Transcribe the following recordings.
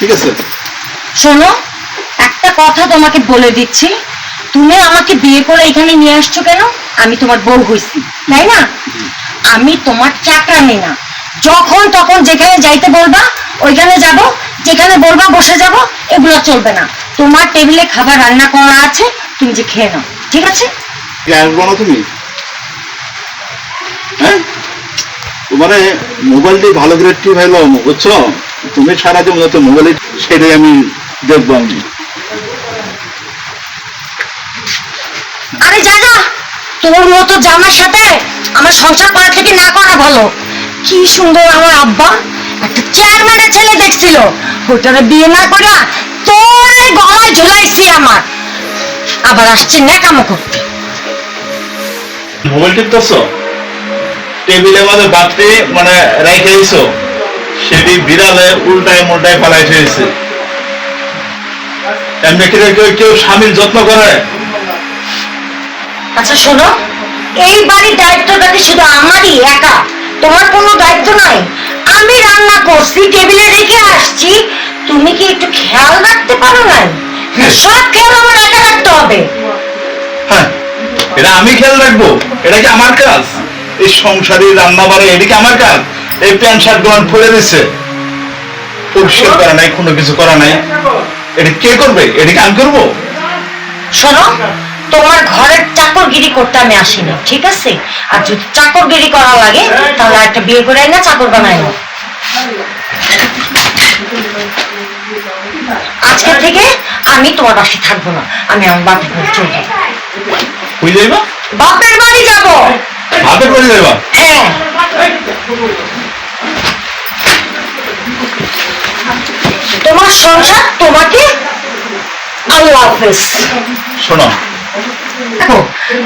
ঠিক আছে? শোনো একটা কথা তোমাকে বলে দিচ্ছি। তুমি আমাকে বিয়ে করে এখানে নিয়ে আসছো কেন? আমি তোমার বউ হইছি তাই না? আমি তোমার চাকরানি না। যখন তখন যেখানে যাইতে বলবা ওইখানে যাব যেখানে বলবা বসে যাব এগুলো চলবে না। তোমার টেবিলে খাবার রান্না করা আছে তুমি যে খেয়ে নাও ঠিক আছে? তুমি। হ্যাঁ? তোমারে মোবাইল দিয়ে ভালো করে টিপ হইল বুঝছ? তুমি সারা জীবন তো মোবাইলে সেটাই আমি দেখব আমি। আরে যা যা তোর মতো জামার সাথে আমার সংসার করা থেকে না করা ভালো। কি সুন্দর আমার আব্বা। একটা চেয়ারম্যানের ছেলে দেখছিল। ওটারে বিয়ে না করে তোর গলায় ঝুলাইছি আমার। আবার আসছে ন্যাকামো করতে। মোবাইল টিপতেছ? টেবিলের মধ্যে বাতরে মানে রেখে দিছো? সেটি বিড়ালে উল্টায় মোল্টায় ফেলাই ফেলেছে এমনি কেউ কেউ স্বামীর যত্ন করে? আচ্ছা শোনো। এই বাড়ির দায়িত্বটা কি শুধু আমারই একা? তোমার কোনো দায়িত্ব নাই? আমি রান্না করছি টেবিলে রেখে আসছি। তুমি কি একটু খেয়াল রাখতে পারো না সব খেয়াল আমার একা রাখতে হবে। হ্যাঁ এটা আমি খেয়াল রাখব। এটা কি আমার কাজ? এই সংসারে রান্না বাড়ে এটা কি আমার কাজ। এই প্যান্ট শার্টগুলো খুলে দিচ্ছে পরিষ্কার করা নাই কোনো কিছু করা নাই। এটা কে করবে? এটা কি আমি করব? শোনো তোমার ঘরের চাকরগিরি করতে আমি আসিনি ঠিক আছে? আর যদি চাকরগিরি করা লাগে তাহলে একটা বিয়ে করে না চাকর বানাই না আজকে থেকে আমি তোমার বাসায় থাকব না আমি আমার বাপের বাড়ি চলে যাব। বাপের বাড়ি যাব! হাতে করে হ্যাঁ তোমার সংসার তোমাকে আল্লাহ হাফেজ শোনো। দেখো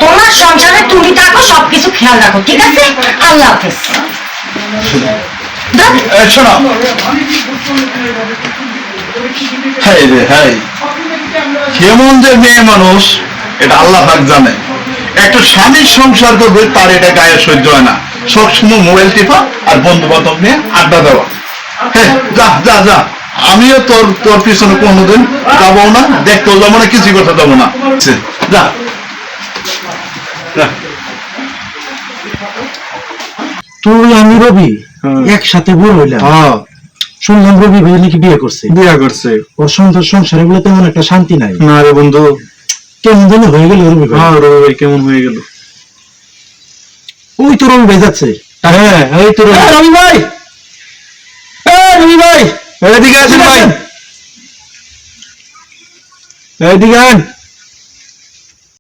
তোমার সংসারে তুমি থাকো সবকিছু খেয়াল রাখো ঠিক আছে? আল্লাহ হাফেজ। শোনো। হাই রে হাই কেমন যে মেয়ে মানুষ এটা আল্লাহ পাক জানে। একটা স্বামীর সংসার করবে তার এটা গায়ে সহ্য হয় না। সবসময় মোবাইল টিপা আর বন্ধু বান্ধব নিয়ে আড্ডা দেওয়া। হ্যাঁ যা যা যা। আমিও তোর তোর পিছনে কোনোদিন যাব না দেখতেও যাব না কিছু করতে যাব না। যা। তুই আমি রবি একসাথে বড় হইলাম। হ্যাঁ। শুনলাম রবি ভাই নাকি বিয়ে করছে? বিয়ে করছে। ওর সংসার সংসারে বলে তেমন একটা শান্তি নাই। না রে বন্ধু কেমন যেন হয়ে গেল রবি হ্যাঁ রবি ভাই কেমন হয়ে গেল? ওই তো রবি ভাই যাচ্ছে হ্যাঁ ওই তো রবি ভাই! রবি ভাই! এদিকে আসেন ভাই। এদিকে আন।